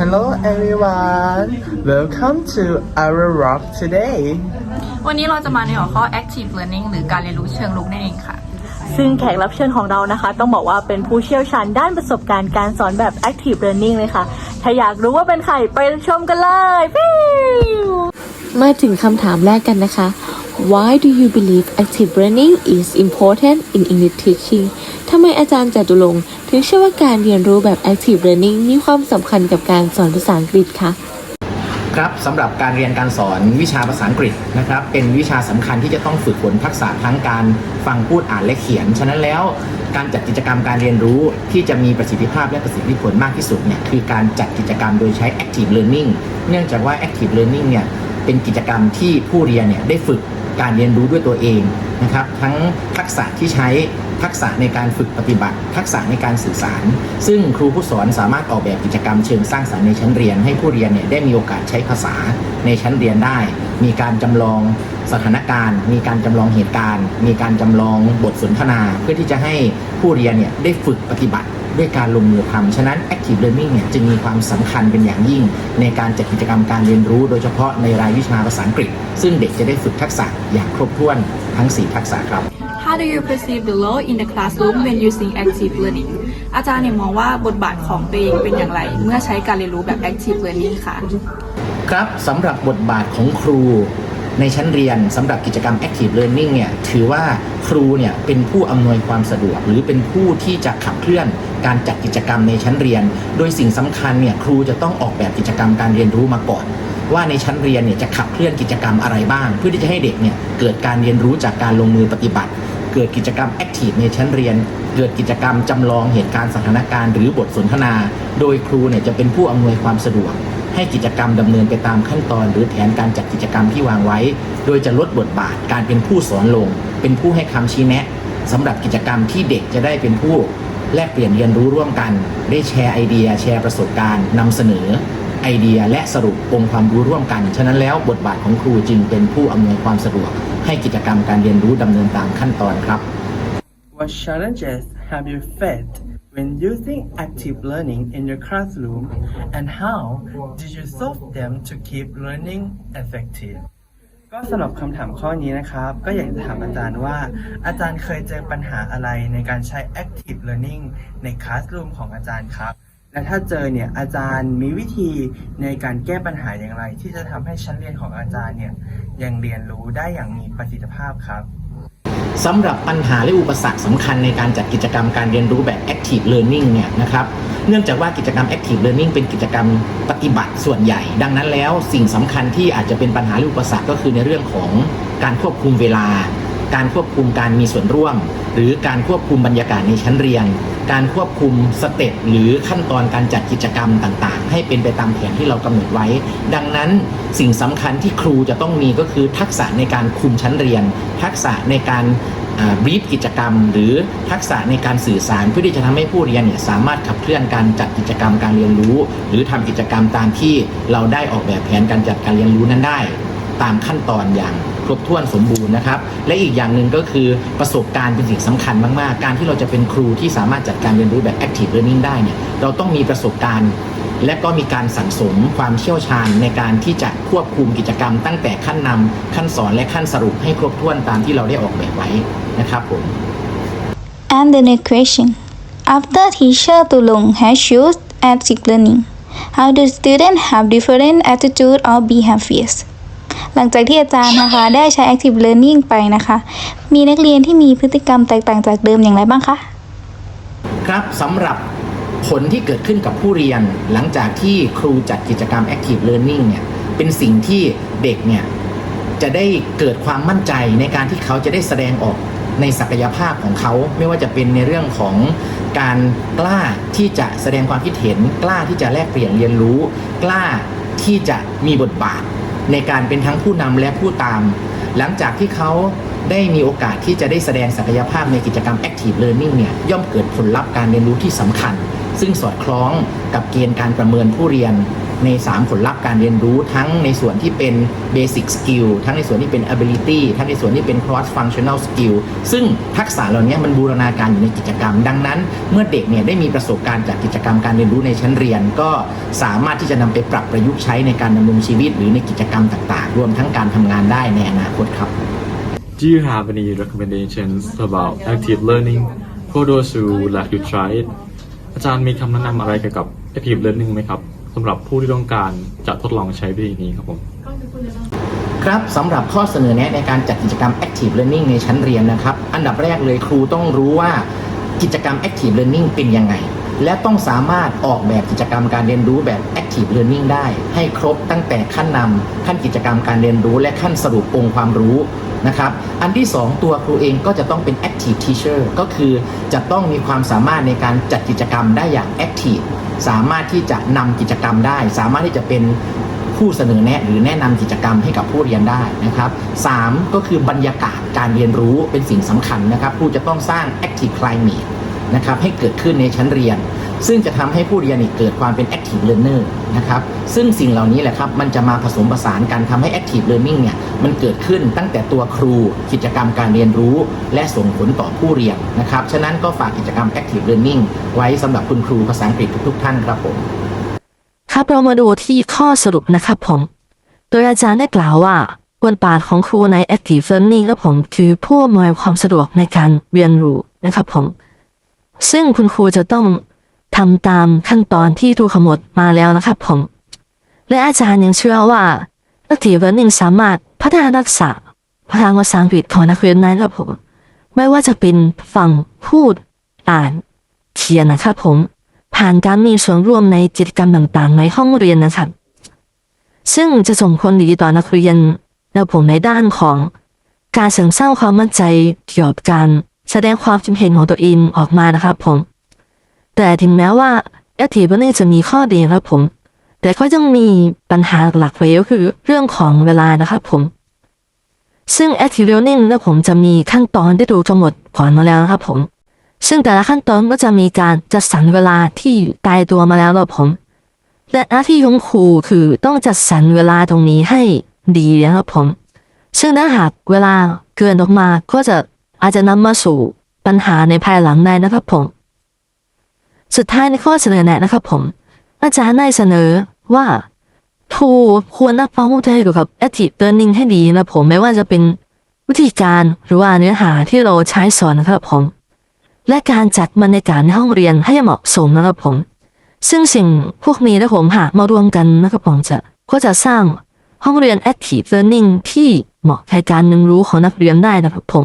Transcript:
Hello everyone welcome to our rock today วันนี้เราจะมาในหัวข้อ active learning หรือการเรียนรู้เชิงลุกนั่นเองค่ะ ซึ่งแขกรับเชิญของเรานะคะ ต้องบอกว่าเป็นผู้เชี่ยวชาญด้านประสบการณ์การสอนแบบ active learning เลยค่ะ ถ้าอยากรู้ว่าเป็นใครไปชมกันเลยฟิวมาถึงคำถามแรกกันนะคะ Why do you believe active learning is important in English teaching ทำไมอาจารย์จตุรงค์ถึงเชื่อว่าการเรียนรู้แบบ active learning มีความสำคัญกับการสอนภาษาอังกฤษคะครับสำหรับการเรียนการสอนวิชาภาษาอังกฤษนะครับ เป็นวิชาสำคัญที่จะต้องฝึกฝนทักษะทั้งการฟังพูดอ่านและเขียน ฉะนั้นแล้วการจัดกิจกรรมการเรียนรู้ที่จะมีประสิทธิภาพและประสิทธิผลมากที่สุดเนี่ยคือการจัดกิจกรรมโดยใช้ active learning เนื่องจากว่า active learning เนี่ยเป็นกิจกรรมที่ผู้เรียนเนี่ยได้ฝึก การเรียนรู้ด้วยตัวเองนะครับทั้งทักษะที่ใช้ทักษะในการฝึกปฏิบัติ ทักษะในการสื่อสาร ซึ่งครูผู้สอนสามารถออกแบบกิจกรรมเชิงสร้างสรรค์ในชั้นเรียน ให้ผู้เรียนเนี่ยได้มีโอกาสใช้ภาษาในชั้นเรียนได้ มีการจำลองสถานการณ์ มีการจำลองเหตุการณ์ มีการจำลองบทสนทนา เพื่อที่จะให้ผู้เรียนเนี่ยได้ฝึกปฏิบัติ ด้วยการลงมือทำฉะนั้น active learning เนี่ยจึงมีความสำคัญเป็นอย่างยิ่ง ในการจัดกิจกรรมการเรียนรู้ โดยเฉพาะในรายวิชาภาษาอังกฤษ ซึ่งเด็กจะได้ฝึกทักษะอย่างครบถ้วนทั้ง 4 ทักษะครับ How do you perceive the role in the classroom when using active learning อาจารย์เนี่ยมองว่าบทบาทของตัวเองเป็นอย่างไร เมื่อใช้การเรียนรู้แบบ active learning ค่ะ ครับสำหรับบทบาทของครูในชั้นเรียนสำหรับกิจกรรม Active Learning เนี่ยถือว่าครูเนี่ยเป็นผู้อำนวยความสะดวก หรือเป็นผู้ที่จะขับเคลื่อน การจัดกิจกรรมในชั้นเรียน โดยสิ่งสำคัญเนี่ยครูจะต้องออกแบบกิจกรรมการเรียนรู้มาก่อน ว่าในชั้นเรียนเนี่ยจะขับเคลื่อนกิจกรรมอะไรบ้าง เพื่อที่จะให้เด็กเนี่ยเกิดการเรียนรู้จากการลงมือปฏิบัติ เกิดกิจกรรม Active ในชั้นเรียน เกิดกิจกรรมจำลองเหตุการณ์สถานการณ์หรือบทสนทนา โดยครูเนี่ยจะเป็นผู้อำนวยความสะดวกให้กิจกรรมดำเนินไปตามขั้นตอน หรือแผนการจัดกิจกรรมที่วางไว้ โดยจะลดบทบาทการเป็นผู้สอนลง เป็นผู้ให้คำชี้แนะสำหรับกิจกรรมที่เด็กจะได้เป็นผู้ แลกเปลี่ยนเรียนรู้ร่วมกัน ได้แชร์ไอเดีย แชร์ประสบการณ์นำเสนอไอเดียและสรุปองค์ความรู้ร่วมกัน ฉะนั้นแล้วบทบาทของครูจึงเป็นผู้อำนวยความสะดวก ให้กิจกรรมการเรียนรู้ดำเนินตามขั้นตอนครับ What challenges have you faced when using active learning in your classroom and how did you solve them to keep learning effective ก็สำหรับคำถามข้อนี้นะครับ ก็อยากจะถามอาจารย์ว่า อาจารย์เคยเจอปัญหาอะไรในการใช้ active learning ในคลาส o ูมของอาจารย์ครับ และถ้าเจอเนี่ยอาจารย์มีวิธีในการแก้ปัญหาอย่างไร ที่จะทำให้ชั้นเรียนของอาจารย์เนี่ยยังเรียนรู้ได้อย่างมีประสิทธิภาพครับ สำหรับปัญหาและอุปสรรคสำคัญในการจัดกิจกรรมการเรียนรู้แบบ Active Learning เนี่ยนะครับเนื่องจากว่ากิจกรรม Active Learning เป็นกิจกรรมปฏิบัติส่วนใหญ่ ดังนั้นแล้วสิ่งสำคัญที่อาจจะเป็นปัญหาและอุปสรรคก็คือในเรื่องของการควบคุมเวลา การควบคุมการมีส่วนร่วม หรือการควบคุมบรรยากาศในชั้นเรียน การควบคุมสเต็ปหรือขั้นตอนการจัดกิจกรรมต่างๆ ให้เป็นไปตามแผนที่เรากำหนดไว้ ดังนั้นสิ่งสำคัญที่ครูจะต้องมีก็คือทักษะในการคุมชั้นเรียน ทักษะในการบรีฟกิจกรรม หรือทักษะในการสื่อสารเพื่อที่จะทำให้ผู้เรียนเนี่ยสามารถขับเคลื่อนการจัดกิจกรรมการเรียนรู้ หรือทำกิจกรรมตามที่เราได้ออกแบบแผนการจัดการเรียนรู้นั้นได้ ตามขั้นตอนอย่าง ครบถ้วนสมบูรณ์นะครับ และอีกอย่างหนึ่งก็คือประสบการณ์เป็นสิ่งสำคัญมาก ๆ การที่เราจะเป็นครูที่สามารถจัดการเรียนรู้แบบ active learning ได้เนี่ยเราต้องมีประสบการณ์และก็มีการสั่งสมความเชี่ยวชาญในการที่จะควบคุมกิจกรรม ตั้งแต่ขั้นนำขั้นสอนและขั้นสรุปให้ครบถ้วนตามที่เราได้ออกแบบไว้นะครับผม And the next question. After teacher Tulung has used active learning, how do students have different attitude or behaviors? หลังจากที่อาจารย์นะคะ ได้ใช้ active learning ไปนะคะ มีนักเรียนที่มีพฤติกรรมแตกต่างจากเดิมอย่างไรบ้างคะ ครับสำหรับผลที่เกิดขึ้นกับผู้เรียน หลังจากที่ครูจัดกิจกรรม Active Learning เนี่ยเป็นสิ่งที่เด็กเนี่ยจะได้เกิดความมั่นใจในการที่เขาจะได้แสดงออกในศักยภาพของเขาไม่ว่าจะเป็นในเรื่องของการกล้าที่จะแสดงความคิดเห็น กล้าที่จะแลกเปลี่ยนเรียนรู้ กล้าที่จะมีบทบาท ในการเป็นทั้งผู้นำและผู้ตาม หลังจากที่เขาได้มีโอกาสที่จะได้แสดงศักยภาพในกิจกรรม Active Learning เนี่ยย่อมเกิดผลลัพธ์การเรียนรู้ที่สำคัญ ซึ่งสอดคล้องกับเกณฑ์การประเมินผู้เรียน ใน 3 ผลลัพธ์การเรียนรู้ทั้งในส่วนที่เป็น basic skill ทั้งในส่วนที่เป็น ability ทั้งในส่วนที่เป็น cross functional skill ซึ่งทักษะเหล่านี้มันบูรณาการอยู่ในกิจกรรม ดังนั้น เมื่อเด็กเนี่ยได้มีประสบการณ์จากกิจกรรมการเรียนรู้ในชั้นเรียน ก็สามารถที่จะนำไปปรับประยุกต์ใช้ในการดำรงชีวิต หรือในกิจกรรมต่างๆ รวมทั้งการทำงานได้ในอนาคตครับ Do you have any recommendations about active learning for those who like to try it อาจารย์มีคำแนะนำอะไรเกี่ยวกับ active learning ไหมครับ สำหรับผู้ที่ต้องการจะทดลองใช้วิธีนี้ครับผมครับสำหรับข้อเสนอแนะในการจัดกิจกรรม Active Learning ในชั้นเรียนนะครับ อันดับแรกเลยครูต้องรู้ว่ากิจกรรม Active Learning เป็นยังไง และต้องสามารถออกแบบกิจกรรมการเรียนรู้แบบ Active Learning ได้ ให้ครบตั้งแต่ขั้นนำขั้นกิจกรรมการเรียนรู้ และขั้นสรุปองค์ความรู้ นะครับ อันที่ 2 ตัวครูเองก็จะต้องเป็น Active Teacher ก็คือจะต้องมีความสามารถในการจัดกิจกรรมได้อย่าง Active สามารถที่จะนำกิจกรรมได้ สามารถที่จะเป็นผู้เสนอแนะหรือแนะนำกิจกรรมให้กับผู้เรียนได้นะครับ 3 ก็คือบรรยากาศการเรียนรู้เป็นสิ่งสำคัญนะครับครูจะต้องสร้าง active climate นะครับให้เกิดขึ้นในชั้นเรียน ซึ่งจะทำให้ผู้เรียนเกิดความเป็น active learner นะครับซึ่งสิ่งเหล่านี้แหละครับมันจะมาผสมผสานกันทำให้ active learning เนี่ย มันเกิดขึ้นตั้งแต่ตัวครูกิจกรรมการเรียนรู้ และส่งผลต่อผู้เรียนนะครับ ฉะนั้นก็ฝากกิจกรรม active learning ไว้สำหรับคุณครูภาษาอังกฤษทุก ๆ ท่านครับผม ครับเรามาดูที่ข้อสรุปนะครับผม โดยอาจารย์ได้กล่าวว่าบทบาทของครูใน Active Learning และผมคือผู้อำนวยความสะดวกในการเรียนรู้นะครับผม ซึ่งคุณครูจะต้องทำตามขั้นตอนที่ถูกกำหนดมาแล้วนะครับผม และอาจารย์ยังเชื่อว่า Active Learning สามารถพัฒนาทักษะพลังภาษาอังกฤษของนักเรียนได้ครับผม ไม่ว่าจะเป็นฟังพูด อ่าน เขียนนะครับผม ผ่านการมีส่วนร่วมในกิจกรรมต่างๆ ในห้องเรียนนะครับ ซึ่งจะส่งผลดีต่อนักเรียนและผมในด้านของ การเสริมสร้างความมั่นใจเกี่ยวกับการแสดงความคิดเห็นของตัวเองออกมานะครับผม แต่ถึงแม้ว่า Active Learning จะมีข้อดีนะครับผม แต่ก็ยังมีปัญหาหลักไว้ก็คือเรื่องของเวลานะครับผม ซึ่ง Active Learning และผมจะมีขั้นตอนที่ถูกกำหนดก่อนมาแล้วนะครับผม ซึ่งแต่ละขั้นตอนก็จะมีการจัดสรรเวลาที่ตายตัวมาแล้วครับผม และหน้าที่ของครูคือต้องจัดสรรเวลาตรงนี้ให้ดีนะครับผม ซึ่งถ้าหากเวลาเกินออกมาก็จะอาจจะนำมาสู่ปัญหาในภายหลังได้นะครับผม สุดท้ายในข้อเสนอแนะนะครับผม อาจารย์ได้เสนอ ว่าทูควรรับฟังผู้ใช้เกี่ยวกับ active learning ให้ดีนะผมไม่ว่าจะเป็นวิธีการหรือว่าเนื้อหาที่เราใช้สอนนะครับผม และการจัดบรรยากาศในห้องเรียนให้เหมาะสมนะครับผม ซึ่งสิ่งพวกนี้นะผมหากมารวมกันนะครับผมจะก็จะสร้างห้องเรียน active learning ที่เหมาะแก่การเรียนรู้ของนักเรียนได้นะครับผม